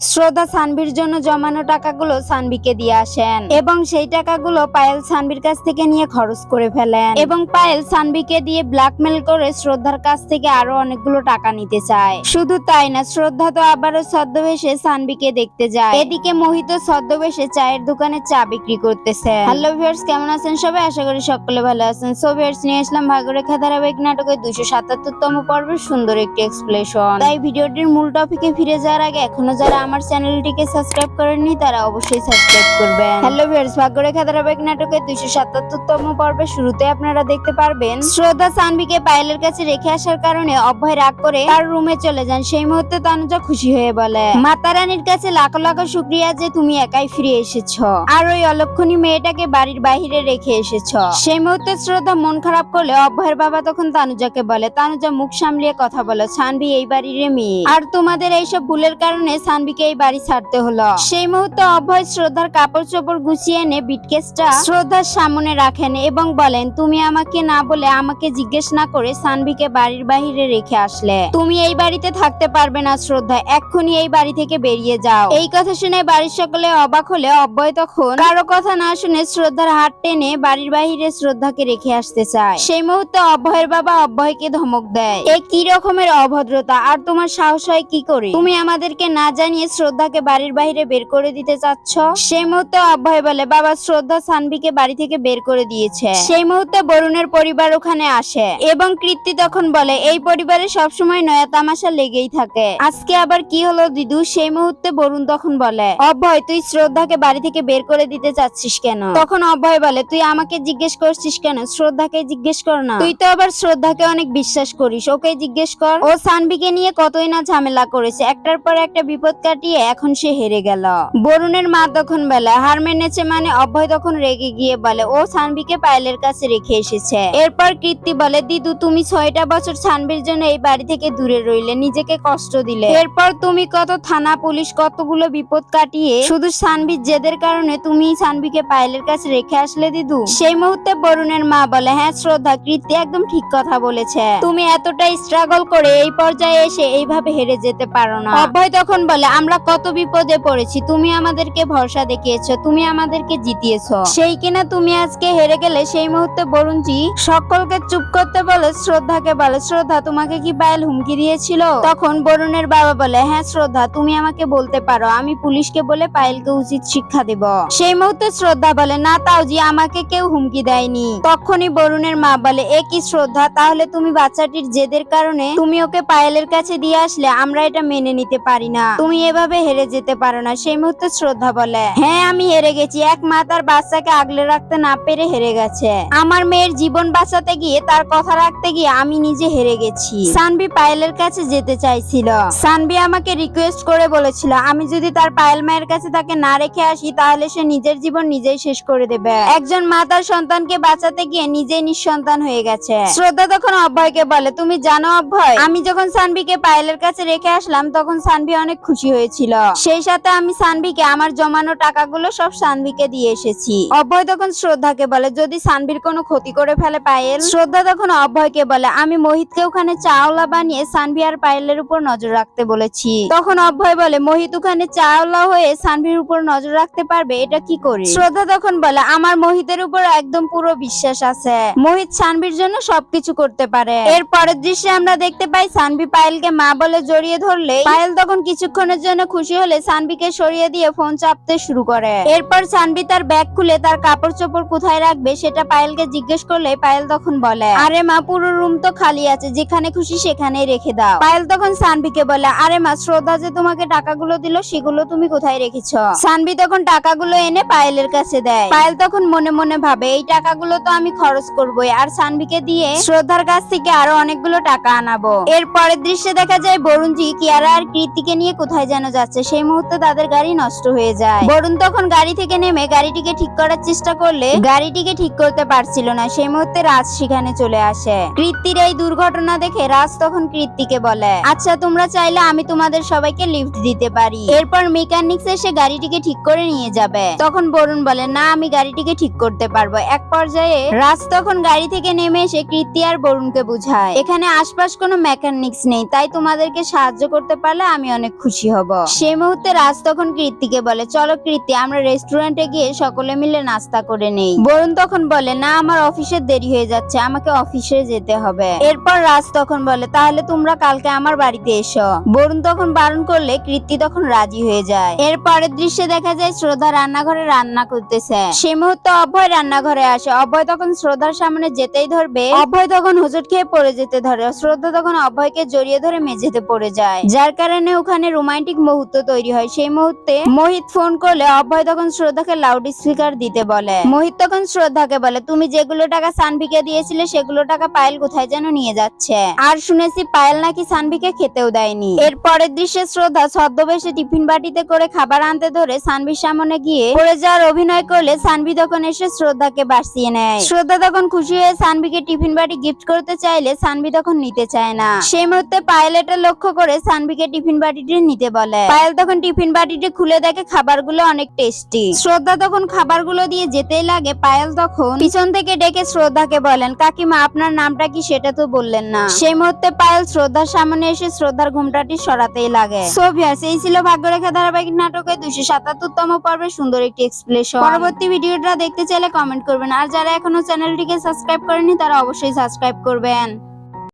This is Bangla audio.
শ্রদ্ধা সানভির জন্য জমানো টাকাগুলো সানভিকে দিয়ে আসেন এবং সেই টাকাগুলো পায়েল সানভির কাছ থেকে নিয়ে খরচ করে ফেলেন এবং পায়েল সানভিকে দিয়ে ব্ল্যাকমেল করে শ্রদ্ধার কাছ থেকে আরও অনেকগুলো টাকা নিতে চায়। শুধু তাই না, শ্রদ্ধা তো আবারও ছদ্মবেশে সানভিকে দেখতে যায়। এদিকে মোহিত ছদ্মবেশে চায়ের দোকানে চা বিক্রি করতেছে। হ্যালো ভিউয়ার্স, কেমন আছেন সবাই? আশা করি সকলে ভালো আছেন। সো ভিউয়ার্স, নিয়ে আসলাম ভাগরেখা ধারাবাহিক নাটকের দুশো সাতাত্তরতম পর্বের সুন্দর একটি এক্সপ্লেশন তাই ভিডিওটির মূল টপিকে ফিরে যাওয়ার আগে এখনও যারা আমার চ্যানেলটিকে সাবস্ক্রাইব করেননি তারা অবশ্যই সাবস্ক্রাইব করবেন। হ্যালো ভিউয়ার্স, ভাগ্যরেখা ধারাবাহিক নাটকের দুশো সাতাত্তরতম পর্বের শুরুতে আপনারা দেখতে পারবেন, শ্রদ্ধা সানভিকে পায়েলের কাছে রেখে আসার কারণে অভয় রাগ করে তার রুমে চলে যান। সেই মুহূর্তে তানুজা খুশি হয়ে বলে মাতা রানীর কাছে লাখো লাখো শুক্রিয়া যে তুমি একাই ফিরে এসেছ। আর ওই অলক্ষণী মেয়েটাকে বাড়ির বাইরে রেখে এসেছ সেই মুহূর্তে শ্রদ্ধা মন খারাপ করলে অভয়ের বাবা তখন তানুজাকে বলে, তানুজা মুখ সামলিয়ে কথা বলো, সানভি এই বাড়ির মেয়ে। আর তোমাদের এইসব ভুলের কারণে সানভিকে এই বাড়ি ছাড়তে হলো। সেই মুহূর্তে অভয় শ্রদ্ধার কাপড় চোপড় গুছিয়ে এনে বিটকেসটা শ্রদ্ধার সামনে রাখেন এবং বলেন, তুমি আমাকে না বলে আমাকে জিজ্ঞেস না করে সানভিকে বাড়ির বাহিরে রেখে আসলে। তুমি এই বাড়িতে থাকতে পারবে না শ্রদ্ধা, এক্ষুনি এই বাড়ি থেকে বেরিয়ে যাও। এই কথা শুনে বাড়ির সকলে অবাক হলে অব্যয় তখন কারও কথা না শুনে শ্রদ্ধার হাত টেনে বাড়ির বাহিরে শ্রদ্ধাকে রেখে আসতে চায়। সেই মুহূর্তে অভয়ের বাবা অভয়কে ধমক দেয়, এ কি রকমের অভদ্রতা, আর তোমার সাহস হয় কি করে? তুমি আমাদেরকে না জানিয়ে শ্রদ্ধাকে বাড়ির বাইরে বের করে দিতে চাচ্ছ? সেই মুহূর্তে অভয় বলে, বাবা, শ্রদ্ধা সানভিকে বাড়ি থেকে বের করে দিয়েছে। সেই মুহূর্তে বরুণের পরিবার ওখানে আসে এবং কৃত্তি তখন বলে, এই পরিবারে সবসময় নয়া তামাশা লেগেই থাকে। আজকে আবার কি হলো দিদু? সেই মুহূর্তে বরুণ তখন বলে, অভয়, তুই শ্রদ্ধাকে বাড়ি থেকে বের করে দিতে চাচ্ছিস কেন? তখন অভয় বলে, তুই আমাকে জিজ্ঞেস করছিস কেন? শ্রদ্ধাকে জিজ্ঞেস কর না। তুই তো আবার শ্রদ্ধাকে অনেক বিশ্বাস করিস ওকে জিজ্ঞেস কর। ও সানভিকে নিয়ে কতই না ঝামেলা করেছে। একটার পর একটা বিপদ কাটিয়ে এখন সে হেরে গেল। বরুণের মা তখন বলে, হার মেনেছে মানে অভয় তখন রেগে গিয়ে বলে, ও সানভিকে পায়েলের কাছে রেখে এসেছে। এরপর কীর্তি বলে, দিদু, তুমি ছয়টা বছর সানভির জন্য এই বাড়ি থেকে দূরে রইলে, নিজেকে কষ্ট দিলে। এরপর তুমি কত থানা, পুলিশ, কতগুলো বিপদ কাটিয়ে শুধু সানভির জেদের কারণে তুমি সানভিকে পায়েলের কাছে রেখে আসলে, দিদু? সেই মুহূর্তে বরুণের মা বলে হ্যাঁ শ্রদ্ধা, কীর্তি একদম ঠিক কথা বলেছে। তুমি এতটাই স্ট্রাগল করে এই পর্যায়ে এসে এইভাবে হেরে যেতে পারো না। অভয় তখন বলে আমরা কত বিপদে পড়েছি, তুমি আমাদেরকে ভরসা দেখিয়েছো, তুমি আমাদেরকে জিতিয়েছো। সেই কিনা তুমি আজকে হেরে গেলে সেই মুহূর্তে বরুণজি সকলকে চুপ করতে বলে, শ্রদ্ধাকে বলে, শ্রদ্ধা, তোমাকে কি পায়েল হুমকি দিয়েছিল? তখন বরুণের বাবা বলে হ্যাঁ শ্রদ্ধা, তুমি আমাকে বলতে পারো, আমি পুলিশকে বলে পায়েলকে উচিত শিক্ষা দেব। সেই মুহূর্তে শ্রদ্ধা বলে, না তাও জি আমাকে কেউ হুমকি দেয়নি। তখনই বরুণের মা বলে, এ কি শ্রদ্ধা, তাহলে তুমি বাচ্চাটির জেদের কারণে তুমি ওকে পায়েলের কাছে দিয়ে আসলে, আমরা এটা মেনে নিতে পারি না। তুমি এভাবে হেরে যেতে পারো না, সেই মুহূর্তে শ্রদ্ধা বলে। হ্যাঁ আমি হেরে গেছি। এক মা তার বাচ্চাকে আগলে রাখতে না পেরে হেরে গেছে। আমার মেয়ের জীবন বাঁচাতে গিয়ে, তার কথা রাখতে গিয়ে আমি নিজে হেরে গেছি। সানবি পায়েলের কাছে যেতে চাইছিল। সানবি আমাকে রিকোয়েস্ট করে বলেছিল, আমি যদি তার পায়েল মায়ের কাছে তাকে না রেখে আসি, তাহলে সে নিজের জীবন নিজেই শেষ করে দেবে। একজন মা তার সন্তানকে বাঁচাতে গিয়ে নিজেই নিঃসন্তান হয়ে গেছে। শ্রদ্ধা তখন অভয়কে বলে, তুমি জানো অভয়, আমি যখন সানভিকে পায়েলের কাছে রেখে আসলাম, তখন সানভি অনেক খুশি হয়েছিল। সেই সাথে আমি সানভিকে, আমার জমানো টাকাগুলো সব সানভিকে দিয়ে এসেছি। অভয় তখন শ্রদ্ধাকে বলে, যদি সানভির কোনো ক্ষতি করে ফেলে পায়েল? শ্রদ্ধা তখন অভয়কে বলে, আমি মোহিতকে ওখানে চাওলা বানিয়ে সানভি আর পায়েলের উপর নজর রাখতে বলেছি। তখন অভয় বলে, মোহিত ওখানে চাওলা হয়ে সানভির উপর নজর রাখতে পারবে? এটা কি করে? শ্রদ্ধা তখন বলে, আমার মোহিতের উপর একদম পুরো বিশ্বাস আছে। মোহিত সানভির জন্য সবকিছু করতে পারে। এর পরের দৃশ্যে আমরা দেখতে পাই সানভি পায়েলকে মা বলে জড়িয়ে ধরলে। পায়েল তখন কিছুক্ষণের জন্য খুশি হলে সানভিকে সরিয়ে দিয়ে ফোন চাপতে শুরু করে। এরপর সানভি তার ব্যাগ খুলে তার কাপড় চোপড় কোথায় রাখবে সেটা পায়েলকে জিজ্ঞেস করলে পায়েল তখন বলে, আরে মা, পুরো রুম তো খালি আছে, যেখানে খুশি সেখানেই রেখে দাও। পায়েল তখন সানভিকে বলে, আরে মা, শ্রদ্ধা যে তোমাকে টাকাগুলো দিল সেগুলো তুমি কোথায় রেখেছো? সানভি তখন টাকাগুলো এনে পায়েলের কাছে দেয়। পায়েল তখন মনে মনে ভাবে, এই টাকাগুলো তো আমি খরচ করবোই, আর সানভিকে দিয়ে শ্রদ্ধার কাছ থেকে আরও অনেকগুলো টাকা আনাবো। এর পরের দৃশ্যে দেখা যায় বরুণজি, কিয়ারা আর কৃতিকে নিয়ে কোথায় যেন যাচ্ছে? সেই মুহূর্তে তাদের গাড়ি নষ্ট হয়ে যায়। বরুণ তখন গাড়ি থেকে নেমে গাড়িটিকে ঠিক করার চেষ্টা করলে গাড়িটিকে ঠিক করতে পারছিল না। সেই মুহূর্তে রাজ সেখানে চলে আসে। কৃত্তির এই দুর্ঘটনা দেখে রাজ তখন কৃত্তিকে বলে আচ্ছা তোমরা চাইলে আমি তোমাদের সবাইকে লিফট দিতে পারি। এরপর মেকানিক্স এসে গাড়িটিকে ঠিক করে নিয়ে যাবে। তখন বরুণ বলে, না, আমি গাড়িটিকে ঠিক করতে পারব। এক পর্যায়ে রাজ তখন গাড়ি থেকে নেমে এসে কৃত্তি আর বরুণকে বুঝায়, এখানে আশপাশ কোনো মেকানিক্স নেই, তাই তোমাদেরকে সাহায্য করতে পারলে আমি অনেক খুশি হব। হব সেই মুহূর্তে রাজ তখন কীর্তিকে বলে, চলো কীর্তি, আমরা রেস্টুরেন্টে গিয়ে সকলে মিলে নাস্তা করে নেই। বরুণ তখন বলে, না, আমার অফিসের দেরি হয়ে যাচ্ছে, আমাকে অফিসে যেতে হবে। এরপর রাজ তখন বলে, তাহলে তোমরা কালকে আমার বাড়িতে এসো। বরুণ তখন বারণ করলে কীর্তি তখন রাজি হয়ে যায়। এর পরের দৃশ্যে দেখা যায় শ্রদ্ধা রান্নাঘরে রান্না করতেছে। সেই মুহূর্তে অভয় রান্নাঘরে আসে। অভয় তখন শ্রদ্ধার সামনে যেতেই ধরবে। অভয় তখন হুজুট খেয়ে পড়ে যেতে ধরে। শ্রদ্ধা তখন অভয়কে জড়িয়ে ধরে মেঝেতে পড়ে যায়। যার কারণে ওখানে রোমান্টিক মুহূর্ত তৈরি হয়। সেই মুহূর্তে মোহিত ফোন করলে অভয় তখন শ্রদ্ধাকে লাউড স্পিকার দিতে বলে। মোহিত তখন শ্রদ্ধাকে বলে, তুমি যেগুলো টাকা সানভিকে দিয়েছিলে সেগুলো টাকা পায়েল কোথায় যেন নিয়ে যাচ্ছে? আর শুনেছি পায়েল নাকি সানভিকে খেতেও দেয়নি। এর পরের দৃশ্যে শ্রদ্ধা ছদ্মবেশে টিফিন বাটিতে করে খাবার আনতে ধরে সানভির সামনে গিয়ে পড়ে যাওয়ার অভিনয় করলে সানভি তখন এসে শ্রদ্ধাকে বাঁচিয়ে নেয়। শ্রদ্ধা তখন খুশি হয়ে সানভিকে টিফিন বাটি গিফট করতে চাইলে সানভি তখন নিতে চায় না। সেই মুহূর্তে পায়েল এটা লক্ষ্য করে সানভিকে টিফিন বাটিটি নিতে বলে। পায়েল তখন টিফিন বাটিটি খুলে দেখে খাবারগুলো অনেক টেস্টি। শ্রদ্ধা তখন খাবারগুলো দিয়ে যেতেই লাগে। পায়েল তখন পিছন থেকে ডেকে শ্রদ্ধাকে বলেন, কাকিমা, আপনার নামটা কি সেটা তো বললেন না। সেই মুহূর্তে পায়েল শ্রদ্ধার সামনে এসে শ্রদ্ধার ঘুমটাটি সরাতেই লাগে। সো ভিউয়ার্স, এই ছিল ভাগ্যরেখা ধারাবাহিক নাটকের দুশো সাতাত্তরতম পর্বে সুন্দর একটি এক্সপ্লেশন পরবর্তী ভিডিওটা দেখতে চাইলে কমেন্ট করবেন। আর যারা এখনও চ্যানেলটিকে সাবস্ক্রাইব করেনি তারা অবশ্যই সাবস্ক্রাইব করবেন।